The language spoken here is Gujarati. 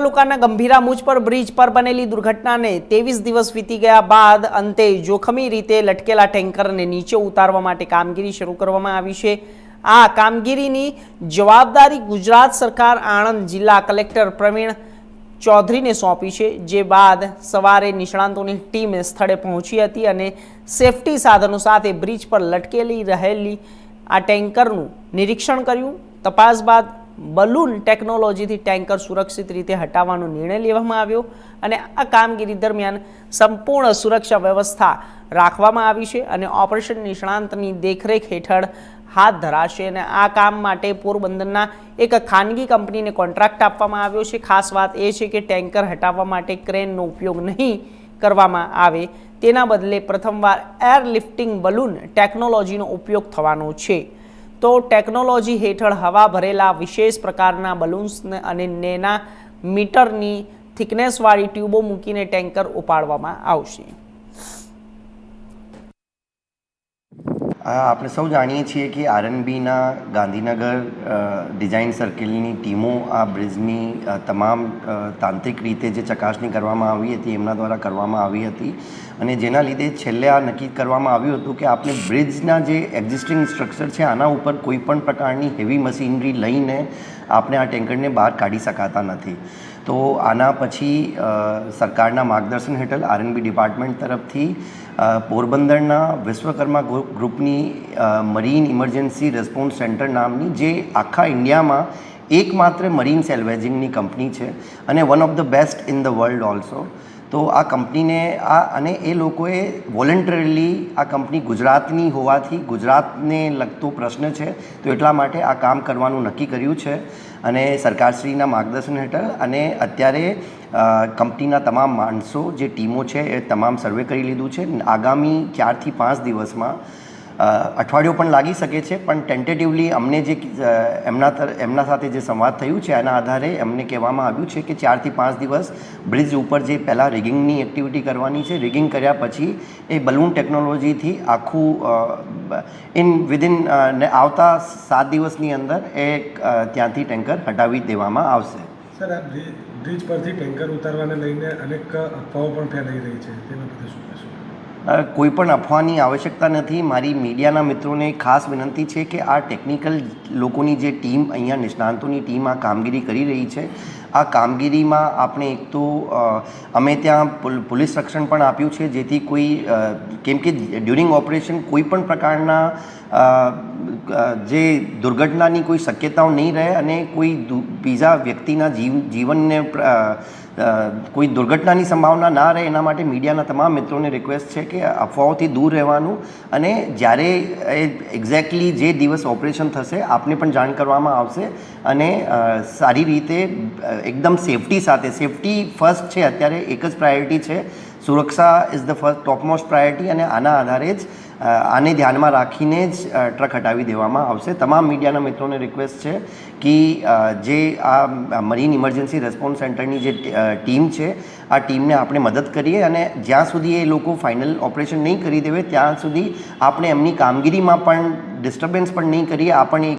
તાલુકાના ગંભીરા મુજ બ્રિજ પર બનેલી દુર્ઘટનાને ત્રેવીસ દિવસ વીતી ગયા બાદ અંતે જોખમી રીતે લટકેલા ટેન્કરને નીચે ઉતારવા માટે કામગીરી શરૂ કરવામાં આવી છે. આ કામગીરીની જવાબદારી ગુજરાત સરકાર આણંદ જિલ્લા કલેક્ટર પ્રવીણ ચૌધરીને સોંપી છે, જે બાદ સવારે નિષ્ણાંતોની ટીમ સ્થળે પહોંચી હતી અને સેફટી સાધનો સાથે બ્રિજ પર લટકેલી રહેલી આ ટેન્કરનું નિરીક્ષણ કર્યું. તપાસ બાદ બલૂન ટેકનોલોજીથી ટેન્કર સુરક્ષિત રીતે હટાવવાનો નિર્ણય લેવામાં આવ્યો અને આ કામગીરી દરમિયાન સંપૂર્ણ સુરક્ષા વ્યવસ્થા રાખવામાં આવી છે અને ઓપરેશન નિષ્ણાંતની દેખરેખ હેઠળ હાથ ધરાશે અને આ કામ માટે પોરબંદરના એક ખાનગી કંપનીને કોન્ટ્રાક્ટ આપવામાં આવ્યો છે. ખાસ વાત એ છે કે ટેન્કર હટાવવા માટે ક્રેનનો ઉપયોગ નહીં કરવામાં આવે તેના બદલે પ્રથમવાર એરલિફ્ટિંગ બલૂન ટેકનોલોજીનો ઉપયોગ થવાનો છે. તો ટેકનોલોજી હેઠળ હવા ભરેલા વિશેષ પ્રકારના બલૂન્સને અને નેના મીટરની થિકનેસવાળી ટ્યુબો મૂકીને ટેન્કર ઉપાડવામાં આવશે. આ આપણે સૌ જાણીએ છીએ કે આરએનબીના ગાંધીનગર ડિઝાઇન સર્કલની ટીમો આ બ્રિજની તમામ તાંત્રિક રીતે જે ચકાસણી કરવામાં આવી હતી એમના દ્વારા કરવામાં આવી હતી અને જેના લીધે છેલ્લે આ નક્કી કરવામાં આવ્યું હતું કે આપણે બ્રિજના જે એક્ઝિસ્ટિંગ સ્ટ્રક્ચર છે આના ઉપર કોઈ પણ પ્રકારની હેવી મશીનરી લઈને આપણે આ ટેન્કરને બહાર કાઢી શકાતા નથી. તો આના પછી સરકારના માર્ગદર્શન હેઠળ આરએનબી ડિપાર્ટમેન્ટ તરફથી પોરબંદરના વિશ્વકર્મા ગ્રુપની મરીન ઇમરજન્સી રિસ્પોન્સ સેન્ટર નામની જે આખા ઇન્ડિયામાં એકમાત્ર મરીન સેલ્વેજિંગની કંપની છે અને one of the best in the world also તો આ કંપનીને આ અને એ લોકોએ વોલન્ટરીલી આ કંપની ગુજરાતની હોવાથી ગુજરાતને લગતો પ્રશ્ન છે. તો એટલા માટે આ કામ કરવાનું નક્કી કર્યું છે અને સરકારશ્રીના માર્ગદર્શન હેઠળ અને અત્યારે કંપનીના તમામ માણસો, જે ટીમો છે, એ તમામ સર્વે કરી લીધું છે. આગામી ચારથી પાંચ દિવસમાં અઠવાડિયું પણ લાગી શકે છે, પણ ટેન્ટેટિવલી અમને જે એમના એમના સાથે જે સંવાદ થયું છે, એના આધારે એમને કહેવામાં આવ્યું છે કે ચારથી પાંચ દિવસ બ્રિજ ઉપર જે પહેલાં રિગિંગની એક્ટિવિટી કરવાની છે રિગિંગ કર્યા પછી એ બલૂન ટેકનોલોજીથી આખું ઇન વિધિન આવતા સાત દિવસની અંદર એ ત્યાંથી ટેન્કર હટાવી દેવામાં આવશે. સર, આ બ્રિજ પરથી ટેન્કર ઉતારવાને લઈને અનેક અફવાઓ પણ ફેલાઈ રહી છે, તેના બધે શું કહેશો? કોઈ પણ અફવાની આવશ્યકતા નથી. મારી મીડિયાના મિત્રોને ખાસ વિનંતી છે કે આ ટેકનિકલ લોકોની જે ટીમ, અહીંયા નિષ્ણાંતોની ટીમ આ કામગીરી કરી રહી છે. આ કામગીરીમાં આપણે એક તો અમે ત્યાં પોલીસ રક્ષણ પણ આપ્યું છે, જેથી કોઈ કેમ કે ડ્યુરિંગ ઓપરેશન કોઈ પણ પ્રકારના જે દુર્ઘટનાની કોઈ શક્યતાઓ નહીં રહે અને કોઈ બીજા વ્યક્તિના જીવ, જીવનને કોઈ દુર્ઘટનાની સંભાવના ના રહે, એના માટે મીડિયાના તમામ મિત્રોને રિક્વેસ્ટ છે કે અફવાઓથી દૂર રહેવાનું અને જ્યારે એ એક્ઝેક્ટલી જે દિવસ ઓપરેશન થશે, આપને પણ જાણ કરવામાં આવશે અને સારી રીતે એકદમ સેફટી સાથે. સેફટી ફર્સ્ટ છે, અત્યારે એક જ પ્રાયોરિટી છે. સુરક્ષા is the first topmost priority અને આના આધારે જ આને ધ્યાનમાં રાખીને જ ટ્રક હટાવી દેવામાં આવશે. તમામ મીડિયાના મિત્રોને રિક્વેસ્ટ છે કે જે આ મરીન ઇમરજન્સી રેસ્પોન્સ સેન્ટરની જે ટીમ છે, આ ટીમને આપણે મદદ કરીએ અને જ્યાં સુધી એ લોકો ફાઇનલ ઓપરેશન નહીં કરી દેવે, ત્યાં સુધી આપણે એમની કામગીરીમાં પણ ડિસ્ટર્બન્સ પણ નહીં કરીએ. આપણને